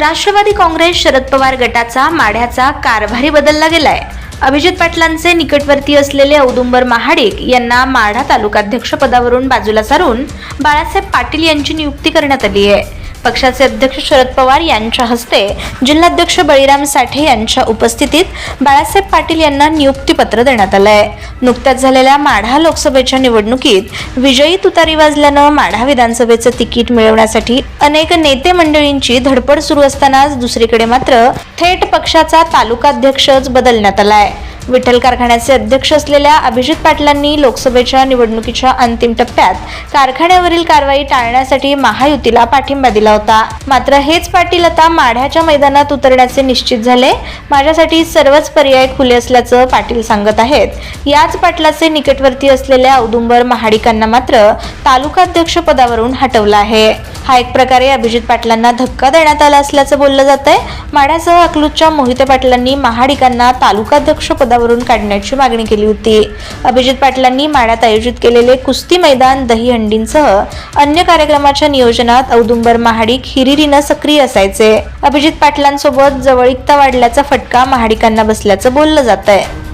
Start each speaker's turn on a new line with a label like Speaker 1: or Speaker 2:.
Speaker 1: राष्ट्रवादी काँग्रेस शरद पवार गटाचा माढ्याचा कारभारी बदलला गेलाय. अभिजित पाटलांचे निकटवर्ती असलेले औदुंबर महाडिक यांना माढा तालुकाध्यक्ष पदावरून बाजूला सारून बाळासाहेब पाटील यांची नियुक्ती करण्यात आली आहे. पक्षाचे अध्यक्ष शरद पवार यांच्या हस्ते जिल्हाध्यक्ष बळीराम साठे यांच्या उपस्थितीत बाळासाहेब पाटील यांना नियुक्तीपत्र देण्यात आलं आहे नुकत्याच झालेल्या माढा लोकसभेच्या निवडणुकीत विजयी तुतारी वाजल्यानं माढा विधानसभेचं तिकीट मिळवण्यासाठी अनेक नेते मंडळींची धडपड सुरू असतानाच दुसरीकडे मात्र थेट पक्षाचा तालुकाध्यक्षच बदलण्यात आलाय. विठ्ठल कारखान्याचे अध्यक्ष असलेल्या अभिजित पाटलांनी लोकसभेच्या निवडणुकीच्या अंतिम टप्प्यात कारखान्यावरील कारवाई टाळण्यासाठी महायुतीला पाठिंबा दिला होता. मात्र हेच पाटील आता माढ्याच्या मैदानात उतरण्याचे निश्चित झाले. माझ्यासाठी सर्वच पर्याय खुले असल्याचं पाटील सांगत आहेत. याच पाटलाचे निकटवर्ती असलेल्या औदुंबर महाडिकांना मात्र तालुकाध्यक्ष पदावरून हटवलं आहे. हा एक प्रकारे अभिजित पाटलांना धक्का देण्यात आला असल्याचं बोललं जात आहे माढ्यासह अकलूजच्या मोहिते पाटलांनी महाडिकांना तालुकाध्यक्ष पदावरून काढण्याची मागणी केली होती. अभिजित पाटलांनी माढ्यात आयोजित केलेले कुस्ती मैदान दहीहंडींसह अन्य कार्यक्रमाच्या नियोजनात औदुंबर महाडिक हिरिरीनं सक्रिय असायचे. अभिजित पाटलांसोबत जवळीकता वाढल्याचा फटका महाडिकांना बसल्याचं बोललं जात आहे